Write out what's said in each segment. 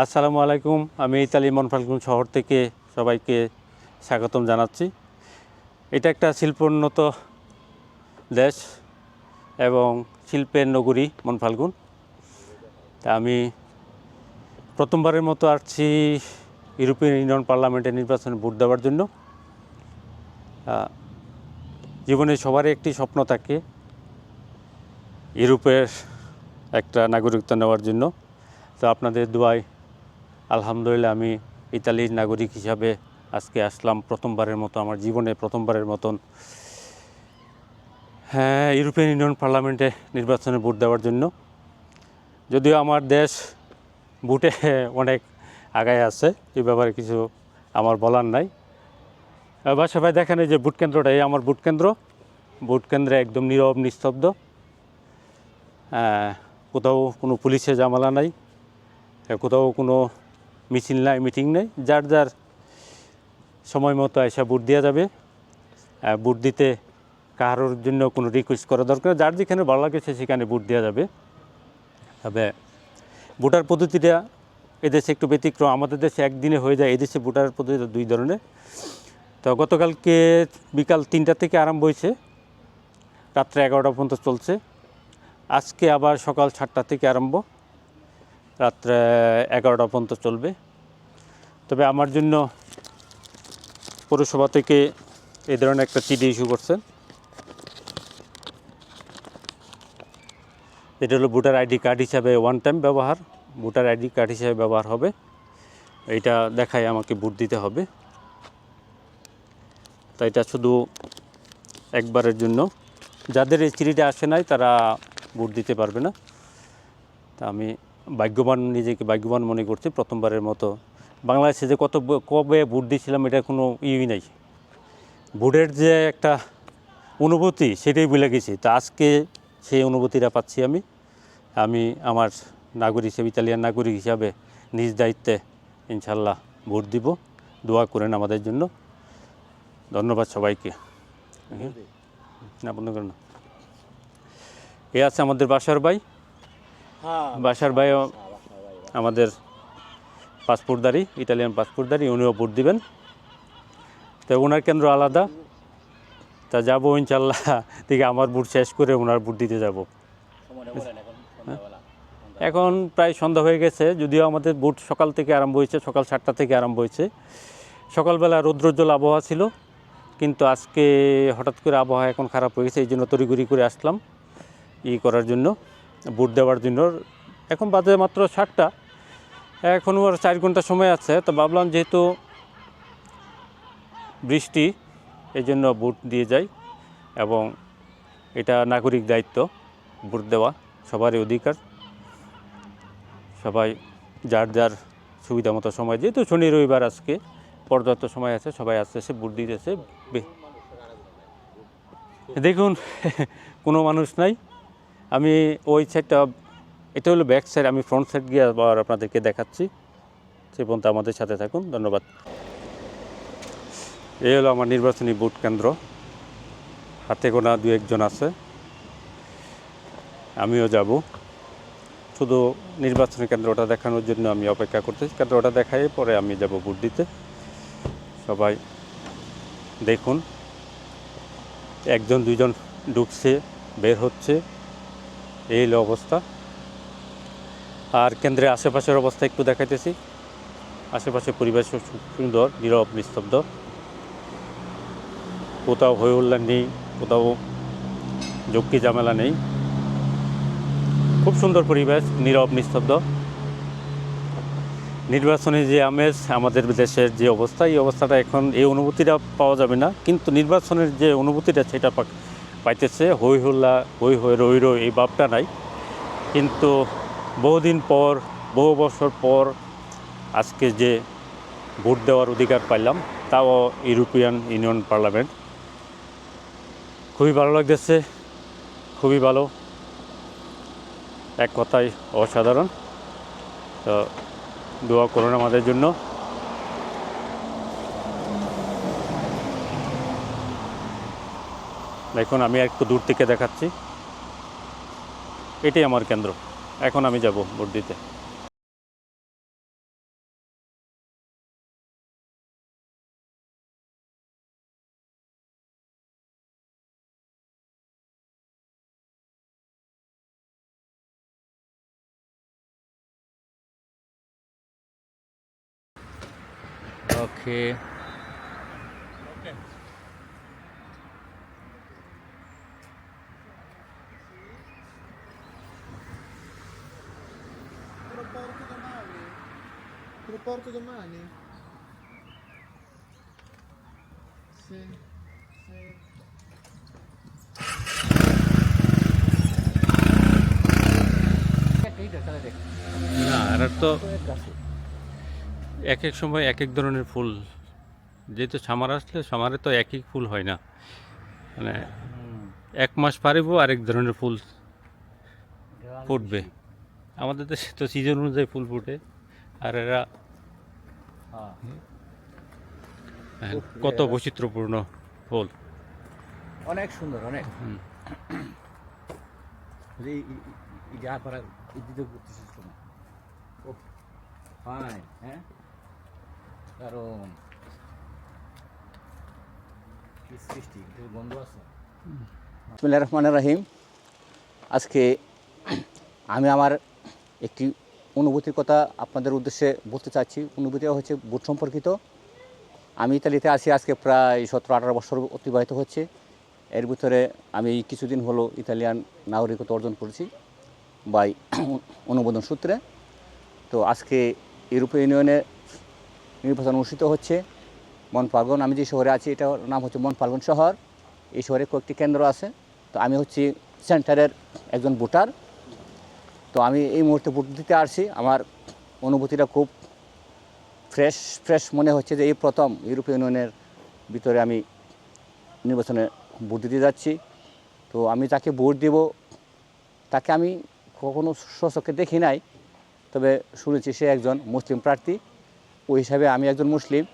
আসসালামু আলাইকুম। আমি ইতালি মনফালগুন শহর থেকে সবাইকে স্বাগতম জানাচ্ছি। এটা একটা শিল্পোন্নত দেশ এবং শিল্পের নগরী মনফালগুন। তা আমি প্রথমবারের মতো আসছি ইউরোপিয়ান ইউনিয়ন পার্লামেন্টের নির্বাচনে ভোট দেওয়ার জন্য। জীবনে সবারই একটি স্বপ্ন থাকে ইউরোপের একটা নাগরিকত্ব নেওয়ার জন্য। তো আপনাদের দোয়ায় আলহামদুলিল্লাহ আমি ইতালির নাগরিক হিসাবে আজকে আসলাম প্রথমবারের মতো, আমার জীবনে প্রথমবারের মতন। হ্যাঁ ইউরোপিয়ান ইউনিয়ন পার্লামেন্টে নির্বাচনে ভোট দেওয়ার জন্য। যদিও আমার দেশ ভোটে অনেক আগায় আছে এই ব্যাপারে কিছু আমার বলার নাই। এবার সবাই দেখেন এই যে ভোট কেন্দ্রটা, এই আমার ভোট কেন্দ্র। ভোট কেন্দ্রে একদম নীরব, নিস্তব্ধ। কোথাও কোনো পুলিশের জামালা নাই, কোথাও কোনো মিছিল নাই, মিটিং নেই। যার যার সময় মতো এসে ভোট দেওয়া যাবে। ভোট দিতে কারোর জন্য কোনো রিকোয়েস্ট করা দরকার যার যেখানে ভালো লাগে সে সেখানে ভোট দেওয়া যাবে। তবে ভোটার পদ্ধতিটা এদেশে একটু ব্যতিক্রম। আমাদের দেশে একদিনে হয়ে যায়, এদেশে ভোটার পদ্ধতিটা দুই ধরনের। তো গতকালকে বিকাল তিনটা থেকে আরম্ভ হয়েছে। রাত্রে এগারোটা পর্যন্ত চলছে। আজকে আবার সকাল সাতটা থেকে আরম্ভ। রাত্রে এগারোটা পর্যন্ত চলবে। তবে আমার জন্য পৌরসভা থেকে এই ধরনের একটা চিঠি ইস্যু করছেন। এটা হলো ভোটার আইডি কার্ড হিসাবে ওয়ান টাইম ব্যবহার, ভোটার আইডি কার্ড হিসাবে ব্যবহার হবে। এটা দেখায় আমাকে ভোট দিতে হবে। তাই এটা শুধু একবারের জন্য। যাদের এই চিঠিটা আসে নাই, তারা ভোট দিতে পারবে না। তা আমি ভাগ্যবান নিজেকে ভাগ্যবান মনে করছি প্রথমবারের মতো। বাংলাদেশে যে কত কবে ভোট দিয়েছিলাম এটা কোনো ইই নাই। ভোটের যে একটা অনুভূতি সেটাই ভুলে গেছি। তা আজকে সেই অনুভূতিটা পাচ্ছি আমি। আমি আমার নাগরিক হিসেবে ইতালিয়ান নাগরিক হিসাবে নিজ দায়িত্বে ইনশাল্লাহ ভোট দিব। দোয়া করেন আমাদের জন্য। ধন্যবাদ সবাইকে। না বন্ধ করেন এ আছে আমাদের বাসার ভাই। বাসার ভাইও আমাদের পাসপোর্টদারি ইটালিয়ান পাসপোর্টদারি উনিও ভোট দিবেন। তো ওনার কেন্দ্র আলাদা। তা যাব ইনশাল্লাহ। থেকে আমার ভোট শেষ করে ওনার ভোট দিতে যাব। এখন প্রায় সন্ধ্যা হয়ে গেছে যদিও আমাদের ভোট সকাল থেকে আরম্ভ হয়েছে সকাল সাতটা থেকে আরম্ভ হয়েছে। সকালবেলা রৌদ্রোজ্জ্বল আবহাওয়া ছিল কিন্তু আজকে হঠাৎ করে আবহাওয়া এখন খারাপ হয়ে গেছে এই জন্য তড়িঘড়ি করে আসলাম ই করার জন্য। ভোট দেওয়ার জন্য। এখন বাজে মাত্র সাতটা। এখনও আর চার ঘণ্টা সময় আছে। তো ভাবলাম যেহেতু বৃষ্টি এই জন্য ভোট দিয়ে যাই এবং এটা নাগরিক দায়িত্ব, ভোট দেওয়া সবারই অধিকার। সবাই যার যার সুবিধা মতো সময়, যেহেতু শনি রবিবার আজকে, পর্যাপ্ত সময় আছে, সবাই আস্তে আস্তে ভোট দিতেছে। দেখুন, কোনো মানুষ নাই। আমি ওই সাইডটা এটা হলো ব্যাক সাইড আমি ফ্রন্ট সাইড গিয়ে আবার আপনাদেরকে দেখাচ্ছি। সে পর্যন্ত আমাদের সাথে থাকুন, ধন্যবাদ। এই হলো আমার নির্বাচনী ভোট কেন্দ্র। হাতে গোনা দু একজন আছে। আমিও যাব। শুধু নির্বাচনী কেন্দ্রটা দেখানোর জন্য আমি অপেক্ষা করতেছি। কেন্দ্রটা দেখাই পরে আমি যাব ভোট দিতে। সবাই দেখুন। একজন, দুইজন ঢুকছে, বের হচ্ছে। এই হলো অবস্থা। আর কেন্দ্রের আশেপাশের অবস্থা একটু দেখাইতেছি। আশেপাশে পরিবেশ সুন্দর, নীরব, নিস্তব্ধ। কোথাও হই হুল্লার নেই, কোথাও ঝক্কি ঝামেলা নেই। খুব সুন্দর পরিবেশ, নীরব, নিস্তব্ধ। নির্বাচনে যে আমেজ, আমাদের দেশের যে অবস্থা, এই অবস্থাটা এখন এই অনুভূতিটা পাওয়া যাবে না। কিন্তু নির্বাচনের যে অনুভূতিটা, সেটা পাইতেছে হই হুল্লা হই হই রই রই এই ভাবটা নাই। কিন্তু বহুদিন পর, বহু বছর পর আজকে যে ভোট দেওয়ার অধিকার পাইলাম, তাও ইউরোপিয়ান ইউনিয়ন পার্লামেন্ট। খুবই ভালো লাগতেছে, খুবই ভালো। এক কথায় অসাধারণ। তো দোয়া করুন আমাদের জন্য। দেখুন আমি একটু দূর থেকে দেখাচ্ছি। এটাই আমার কেন্দ্র। এখন আমি যাব ভোট দিতে। ওকে Te lo porto domani. Sì. না তো এক এক সময় এক এক ধরনের ফুল যেহেতু সামার আসলে সামারে তো এক এক ফুল হয় না মানে এক মাস পারিব আরেক ধরনের ফুল ফুটবে আমাদের দেশে তো সিজন অনুযায়ী ফুল ফুটে আর এরা কত বৈচিত্র্যপূর্ণ ফুল অনেক সুন্দর অনেক। এটা আপনারা দিতে করতেছিস তোমার ফাইন হ্যাঁ? কারণ সৃষ্টি গন্ধ আছে? রহমান রাহিম। আজকে আমি আমার একটি অনুভূতির কথা আপনাদের উদ্দেশ্যে বলতে চাচ্ছি। অনুভূতিটা হচ্ছে বুট সম্পর্কিত। আমি ইতালিতে আছি, আজকে প্রায় সতেরো, আঠারো বছর অতিবাহিত হচ্ছে। এর ভিতরে আমি কিছুদিন হলো ইতালিয়ান নাগরিকত্ব অর্জন করেছি বাই অনুমোদন সূত্রে। তো আজকে ইউরোপীয় ইউনিয়নে নির্বাচন অনুষ্ঠিত হচ্ছে মনপালগন আমি যে শহরে আছি, এটার নাম হচ্ছে মনপালগন শহর। এই শহরে কয়েকটি কেন্দ্র আছে। তো আমি হচ্ছি সেন্টারের একজন ভোটার। তো আমি এই মুহূর্তে ভোট দিতে আসছি আমার অনুভূতিটা খুব ফ্রেশ ফ্রেশ মনে হচ্ছে যে এই প্রথম ইউরোপীয় ইউনিয়নের ভিতরে আমি নির্বাচনে ভোট দিতে যাচ্ছি। তো আমি যাকে ভোট দেব তাকে আমি কখনো স্বচক্ষে দেখি নাই তবে শুনেছি সে একজন মুসলিম প্রার্থী। ওই হিসাবে আমি একজন মুসলিম।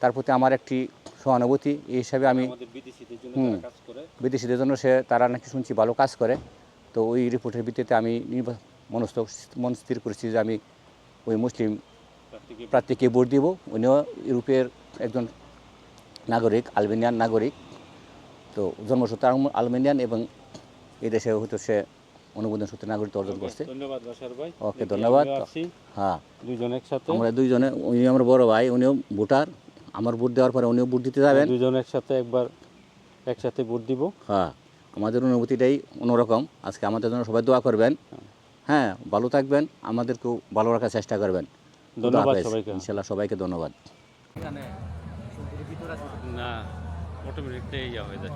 তার প্রতি আমার একটি সহানুভূতি এই হিসাবে আমি বিদেশিদের জন্য সে তারা নাকি শুনছি ভালো কাজ করে। তো ওই রিপোর্টের ভিত্তিতে আমি মনস্থ মন স্থির করেছি যে আমি ওই মুসলিম প্রার্থীকে ভোট দিব। উনিও ইউরোপের একজন নাগরিক আলবেনিয়ান নাগরিক। তো জন্মসূত্রে আলবেনিয়ান এবং এই দেশে হয়তো সে অনুমোদন সূত্রে নাগরিকত্ব অর্জন করছে। ধন্যবাদ ভাই। ওকে, ধন্যবাদ। হ্যাঁ। দুইজন একসাথে। আমরা দুইজনে উনি আমার বড় ভাই উনিও ভোটার। আমার ভোট দেওয়ার পরে উনিও ভোট দিতে যাবেন। দুজন একসাথে একবার একসাথে ভোট দিব। হ্যাঁ। আমাদের অনুভূতিটাই অন্যরকম। আজকে আমাদের জন্য সবাই দোয়া করবেন। হ্যাঁ ভালো থাকবেন। আমাদেরকেও ভালো রাখার চেষ্টা করবেন। ধন্যবাদ সবাইকে। ইনশাল্লাহ সবাইকে ধন্যবাদ। না অটোমেটিকটাই ইয়া হয়ে যায়।